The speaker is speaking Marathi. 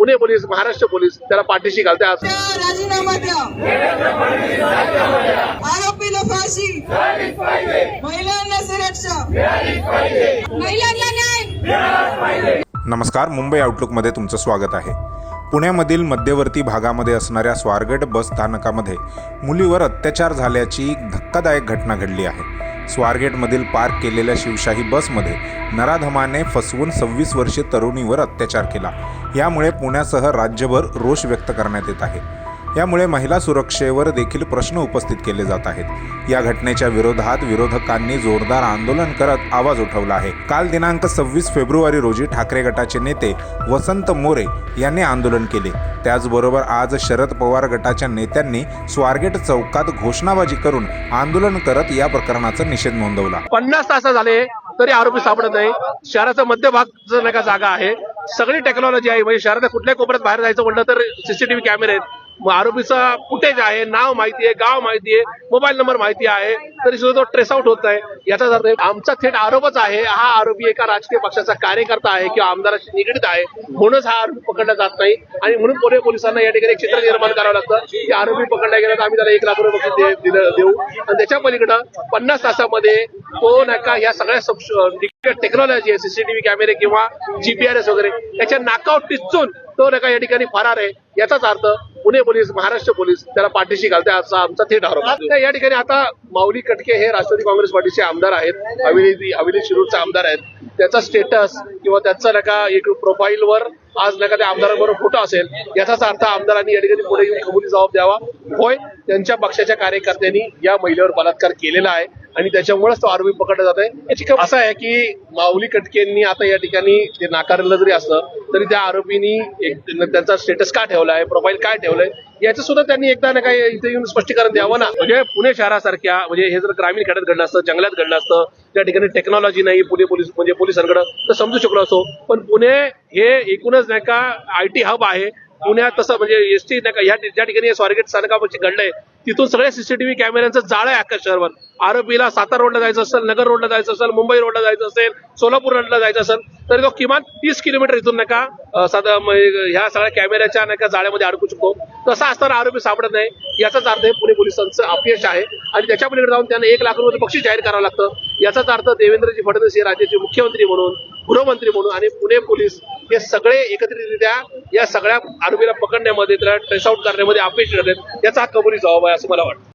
पुणे पोलीस महाराष्ट्र पोलीस त्याला पाठीशी घालते आज. राजीनामा द्या. आरोपीला फाशी महिलांना सुरक्षा. महिलांना न्याय. नमस्कार मुंबई आउटलुकमध्ये तुमचं स्वागत आहे. पुण्यामधील मध्यवर्ती भागामध्ये असणाऱ्या स्वारगेट बस स्थानकामध्ये मुलीवर अत्याचार झाल्याची धक्कादायक घटना घडली आहे. स्वारगेटमधील पार्क केलेल्या शिवशाही बसमध्ये नराधमाने फसवून सव्वीस वर्षीय तरुणीवर अत्याचार केला. यामुळे पुण्यासह राज्यभर रोष व्यक्त करण्यात येत आहे. यामुळे महिला सुरक्षेवर देखील प्रश्न उपस्थित केले जात आहेत. या घटनेच्या विरोधात विरोधकांनी जोरदार आंदोलन करत आवाज उठवला आहे. काल दिनांक सव्वीस फेब्रुवारी रोजी ठाकरे गटाचे नेते वसंत मोरे यांनी आंदोलन केले. त्याचबरोबर आज शरद पवार गटाच्या नेत्यांनी स्वारगेट चौकात घोषणाबाजी करून आंदोलन करत या प्रकरणाचा निषेध नोंदवला. पन्नास तास झाले तरी आरोपी सापडत नाही. शहराचा मध्यभाग नाही का जागा आहे. सगळी टेक्नॉलॉजी आहे. म्हणजे शहरात कुठल्याही कोपऱ्यात बाहेर जायचं म्हटलं तर सीसीटीव्ही कॅमेरे आहेत. आरोपीचा फुटेज आहे नाव माहिती आहे गाव माहिती आहे मोबाईल नंबर माहिती आहे तरी सुद्धा तो ट्रेस आउट होत आहे याचा अर्थ आमचा थेट आरोपच आहे हा आरोपी एका राजकीय पक्षाचा कार्यकर्ता आहे किंवा आमदाराशी निगडीत आहे म्हणूनच हा आरोपी पकडला जात नाही. आणि म्हणून पुणे पोलिसांना या ठिकाणी एक चित्र निर्माण करावं लागतं. की आरोपी पकडला गेला तर आम्ही त्याला एक लाख रुपये दे- देऊ. आणि त्याच्या पलीकडं पन्नास तासामध्ये तो का या सगळ्या टेक्नॉलॉजी आहे सीसीटीव्ही कॅमेरे किंवा जीपीआरएस वगैरे त्याच्या नाकावर टिचून तो नाही या ठिकाणी फरार आहे. याचाच अर्थ पुणे पोलीस महाराष्ट्र पोलीस त्याला पाठीशी घालते असा आमचा थेट आरोप या ठिकाणी आता माऊली कटके हे राष्ट्रवादी काँग्रेस पार्टीचे आमदार आहेत हवेली हवेली शिरूरचे आमदार आहेत. त्याचा स्टेटस किंवा त्याचा नका एक प्रोफाईलवर आज नका त्या आमदारांबरोबर फोटो असेल याचाच अर्थ आमदारांनी या ठिकाणी पुढे येऊन कबुली जबाब द्यावा. होय त्यांच्या पक्षाच्या कार्यकर्त्यांनी या महिलेवर बलात्कार केलेला आहे. आणि त्याच्यामुळेच तो आरोपी पकडला जात आहे असं आहे की माऊली कटकेंनी आता या ठिकाणी ते नाकारलं जरी असलं तरी त्या आरोपींनी एक त्यांचा स्टेटस का ठेवला आहे प्रोफाईल काय ठेवलंय याचं सुद्धा त्यांनी एकदा ना काय इथे येऊन स्पष्टीकरण द्यावं ना. म्हणजे पुणे शहरासारख्या म्हणजे हे जर ग्रामीण खेड्यात घडलं असतं जंगलात घडलं असतं त्या ठिकाणी टेक्नॉलॉजी नाही पुणे पोलीस म्हणजे पोलिसांकडे तर समजू शकलो असो पण पुणे हे एकूणच नाही का आय टी हब आहे. पुण्यात तसं म्हणजे एस टी ज्या ठिकाणी स्वारगेट स्थानकापाशी घडलंय तिथून सगळे सीसीटीव्ही कॅमेऱ्यांचं जाळं आहे अख्ख्या शहरवर. आरोपीला सातारा रोडला जायचं असेल नगर रोडला जायचं असेल मुंबई रोडला जायचं असेल सोलापूर रोडला जायचं असेल तर तो किमान तीस किलोमीटर इथून नका का साधा ह्या सगळ्या कॅमेऱ्याच्या नका जाळ्यामध्ये अडकू शकतो. तसा असताना आरोपी सापडत नाही. याचाच अर्थ हे पुणे पोलिसांचं अपयश आहे. आणि त्याच्या पलीकडे जाऊन त्यांना एक लाख रुपये बक्षीस जाहीर करावं लागतं. याचाच अर्थ देवेंद्रजी फडणवीस हे राज्याचे मुख्यमंत्री म्हणून गृहमंत्री म्हणून आणि पुणे पोलीस हे सगळे एकत्रितरित्या या सगळ्या आरोपीला पकडण्यामध्ये त्याला ट्रेसआउट करण्यामध्ये अपयशी ठरले याचा हा कबुली जबाब आहे असं मला वाटतं.